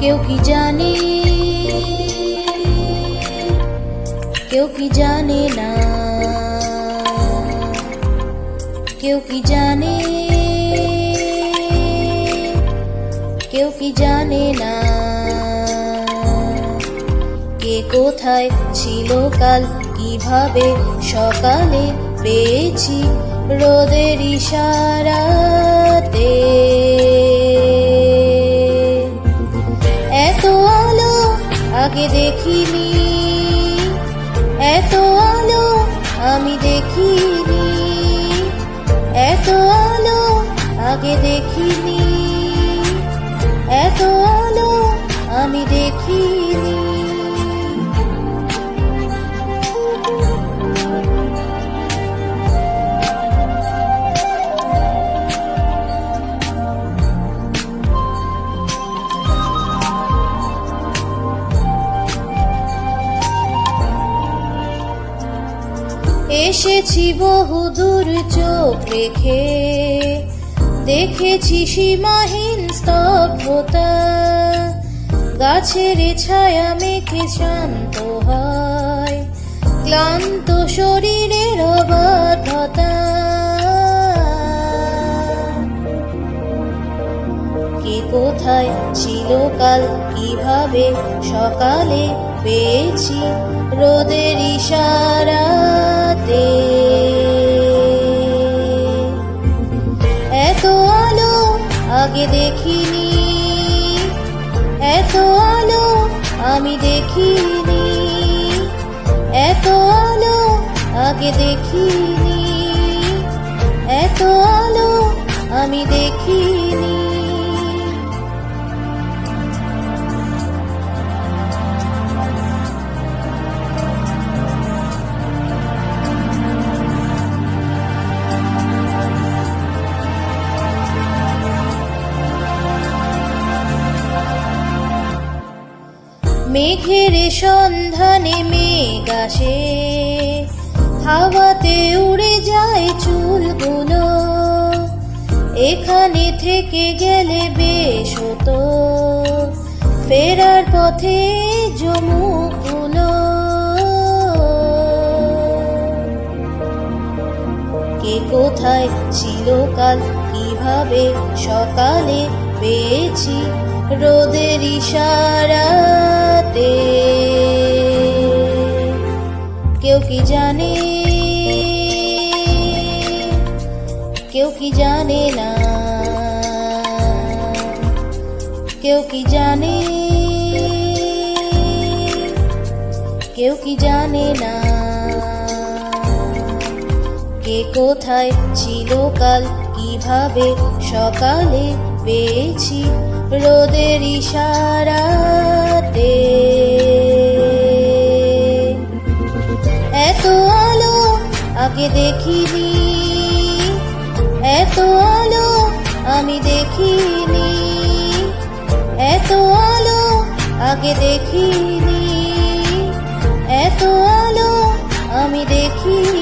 কেউ কি জানে? কেউ কি জানে না? কেউ কি জানে? কেউ কি জানে না? কে কোথায় ছিল কাল? কীভাবে সকালে পেয়েছি রোদের ইশারাতে দেখিনি। এত আলো আমি দেখিনি। এত আলো আগে দেখিনি। এসেছি বহুদূর চোখ রেখে। দেখেছি সীমাহীন স্তব্ধতা। গাছের ছায়া মেঘে শান্ত হয়। ক্লান্ত শরীরের কোথায় ছিল কাল কীভাবে সকালে পেয়েছি রোদের ইশারাতে? এত আলো আগে দেখিনি, এত আলো আমি দেখিনি, এত আলো আগে দেখিনি, এত আলো আমি দেখিনি। মেঘের সন্ধানে মেঘ আসে। হাওয়াতে উড়ে যায় চুলগুলো। এখানে থেকে গেলে বেশ হতো। ফেরার পথে জমুগুলো কে কোথায় ছিল কাল? কীভাবে সকালে পেয়েছি রোদের ইশারাতে কেউ কি জানে? কেউ কি জানে না? কেউ কি জানে? কেউ কি জানে না? কে কোথায় ছিল কাল? কীভাবে সকালে পেয়েছি রোদের ইশারাতে। এত আলো আগে দেখিনি, এত আলো আমি দেখিনি, এত আলো আগে দেখিনি, এত আলো আমি দেখিনি।